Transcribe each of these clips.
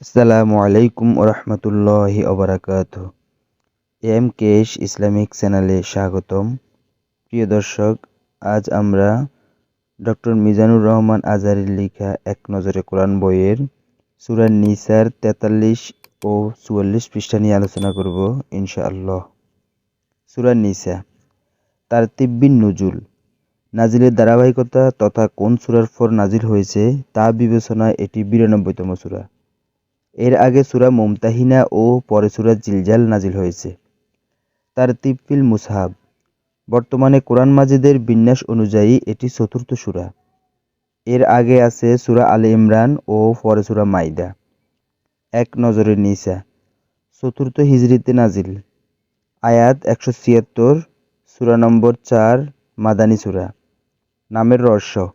আসসালামু আলাইকুম ওরহমতুল্লাহি অবরাকাত এম কেশ ইসলামিক চ্যানেলে স্বাগতম। প্রিয় দর্শক, আজ আমরা ডক্টর মিজানুর রহমান আজারির লেখা এক নজরে কোরআন বইয়ের সুরা নিসার তেতাল্লিশ ও চুয়াল্লিশ পৃষ্ঠা নিয়ে আলোচনা করব, ইনশাআল্লাহ। সুরা নিসা, তার তিব্বিন নজুল, নাজিলের ধারাবাহিকতা তথা কোন সুরার পর নাজিল হয়েছে তা বিবেচনায় এটি বিরানব্বইতম সুরা। এর আগে সুরা মুমতাহিনা ও পরে সুরা জিলজাল নাজিল হয়েছে। তার তিপ্পিল মুসাহাব। বর্তমানে কোরআন মাজিদের বিন্যাস অনুযায়ী এটি চতুর্থ সুরা। এর আগে আছে সুরা আলী ইমরান ও পরে সুরা মাইদা। এক নজরে নিসা। চতুর্থ হিজরিতে নাজিল আয়াত একশো ছিয়াত্তর, সুরা নম্বর চার, মাদানী সুরা। নামের রহস্য।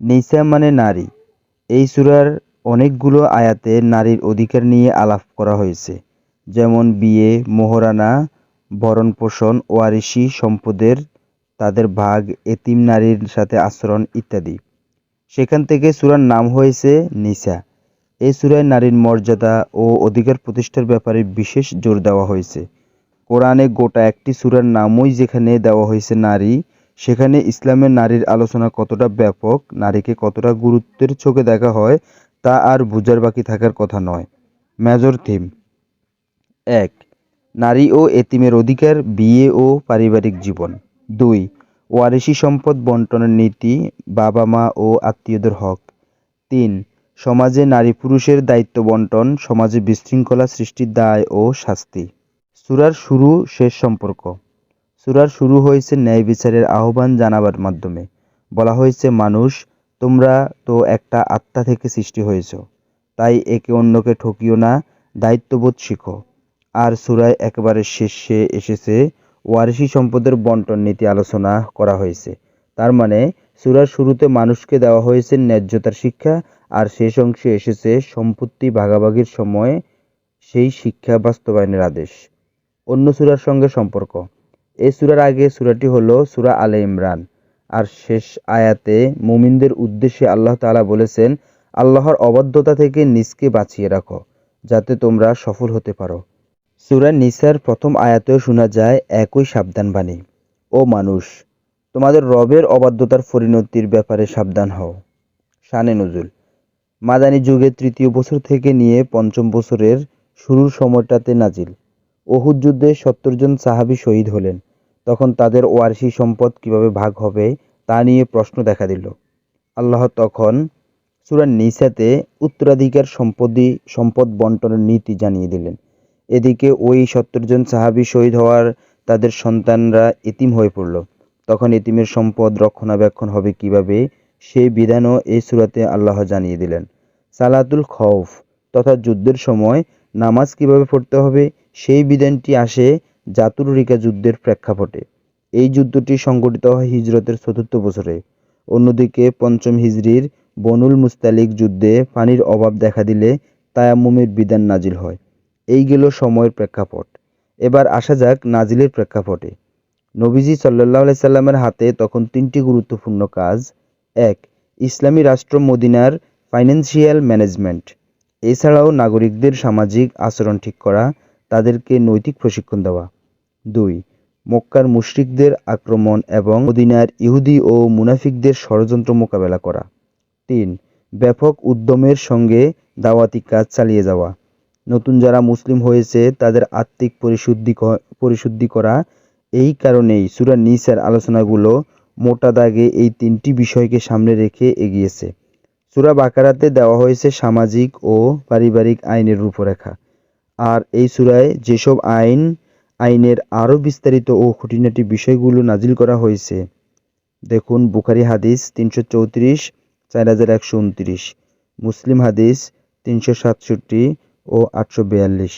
নিসা মানে নারী। এই সুরার অনেকগুলো আয়াতে নারীর অধিকার নিয়ে আলাপ করা হয়েছে, যেমন বিয়ে, মোহরানা ভরণ পোষণ ওয়ারিশি সম্পদের, তাদের ভাগ, এতিম নারীর সাথে আচরণ ইত্যাদি। সেখান থেকে সুরার নাম হয়েছে নিসা। এই সুরায় নারীর মর্যাদা ও অধিকার প্রতিষ্ঠার ব্যাপারে বিশেষ জোর দেওয়া হয়েছে। কোরআনে গোটা একটি সুরার নামই যেখানে দেওয়া হয়েছে নারী, সেখানে ইসলামের নারীর আলোচনা কতটা ব্যাপক, নারীকে কতটা গুরুত্বের চোখে দেখা হয় তা আর বুঝার বাকি থাকার কথা নয়। Major theme. এক, নারী ও এতিমের অধিকার, বিয়ে ও পারিবারিক জীবন। দুই, ওয়ারিশি সম্পদ বন্টনের নীতি বাবা মা ও আত্মীয়দের হক। তিন, সমাজে নারী পুরুষের দায়িত্ব বন্টন, সমাজে বিশৃঙ্খলা সৃষ্টির দায় ও শাস্তি। সুরার শুরু, শেষ সম্পর্ক। সুরার শুরু হয়েছে ন্যায় বিচারের আহ্বান জানাবার মাধ্যমে। বলা হয়েছে, মানুষ তোমরা তো একটা আত্মা থেকে সৃষ্টি হয়েছ, তাই একে অন্যকে ঠকিও না, দায়িত্ববোধ শিখো। আর সুরায় একেবারে শেষে এসেছে, ওয়ারিশি সম্পদের বন্টন নীতি আলোচনা করা হয়েছে। তার মানে সুরার শুরুতে মানুষকে দেওয়া হয়েছে ন্যায্যতার শিক্ষা, আর শেষ অংশে এসেছে সম্পত্তি ভাগাভাগির সময়, সেই শিক্ষা বাস্তবায়নের আদেশ। অন্য সুরার সঙ্গে সম্পর্ক। এই সুরার আগে সুরাটি হলো সুরা আলে ইমরান। আর শেষ আয়াতে মুমিনদের উদ্দেশ্যে আল্লাহ তালা বলেছেন, আল্লাহর অবাধ্যতা থেকে নিজকে বাঁচিয়ে রাখো, যাতে তোমরা সফল হতে পারো। সুরা নিসার প্রথম আয়াতেও শোনা যায়, একই সাবধান বাণী ও মানুষ, তোমাদের রবের অবাধ্যতার পরিণতির ব্যাপারে সাবধান হও। শানে নজুল। মাদানী যুগের তৃতীয় বছর থেকে নিয়ে পঞ্চম বছরের শুরুর সময়টাতে নাজিল। ওহুদ যুদ্ধে সত্তর জন সাহাবি শহীদ হলেন। তখন তাদের ওয়ারসি সম্পদ কীভাবে ভাগ হবে তা নিয়ে প্রশ্ন দেখা দিল। আল্লাহ তখন সুরান নিসাতে উত্তরাধিকার সম্পত্তি, সম্পদ বন্টনের নীতি জানিয়ে দিলেন। এদিকে ওই সত্তর জন সাহাবি শহীদ হওয়ার তাদের সন্তানরা এতিম হয়ে পড়ল। তখন এতিমের সম্পদ রক্ষণাবেক্ষণ হবে কীভাবে সেই বিধানও এই সুরাতে আল্লাহ জানিয়ে দিলেন। সালাতুল খৌফ তথা যুদ্ধের সময় নামাজ কীভাবে পড়তে হবে সেই বিধানটি আসে জাতুরিকা যুদ্ধের প্রেক্ষাপটে। এই যুদ্ধটি সংঘটিত হয় হিজরতের চতুর্থ বছরে। অন্যদিকে পঞ্চম হিজরির বনুল মুস্তালিক যুদ্ধে পানির অভাব দেখা দিলে তায়াম্মুমের বিধান নাজিল হয়। এই গেল সময়ের প্রেক্ষাপট। এবার আসা যাক নাজিলের প্রেক্ষাপটে। নবীজি সাল্লাহ সাল্লামের হাতে তখন তিনটি গুরুত্বপূর্ণ কাজ। এক, ইসলামী রাষ্ট্র মদিনার ফাইন্যান্সিয়াল ম্যানেজমেন্ট। এছাড়াও নাগরিকদের সামাজিক আচরণ ঠিক করা, তাদেরকে নৈতিক প্রশিক্ষণ দেওয়া। দুই, মক্কার মুশরিকদের আক্রমণ এবং মদিনার ইহুদি ও মুনাফিকদের ষড়যন্ত্র মোকাবেলা করা। তিন, ব্যাপক উদ্যমের সঙ্গে দাওয়াতি কাজ চালিয়ে যাওয়া। নতুন যারা মুসলিম হয়েছে, তাদের আত্মিক পরিশুদ্ধি পরিশুদ্ধি করা। এই কারণেই সুরা নিসার আলোচনাগুলো মোটা দাগে এই তিনটি বিষয়কে সামনে রেখে এগিয়েছে। সুরা বাকারাতে দেওয়া হয়েছে সামাজিক ও পারিবারিক আইনের রূপরেখা। আর এই সুরায় যেসব আইন আইনের আরও বিস্তারিত ও খুঁটিনাটি বিষয়গুলো নাজিল করা হয়েছে। দেখুন, বুখারি হাদিস তিনশো চৌত্রিশ, চার হাজার একশো উনত্রিশ, মুসলিম হাদিস তিনশো সাতষট্টি ও আটশো বিয়াল্লিশ।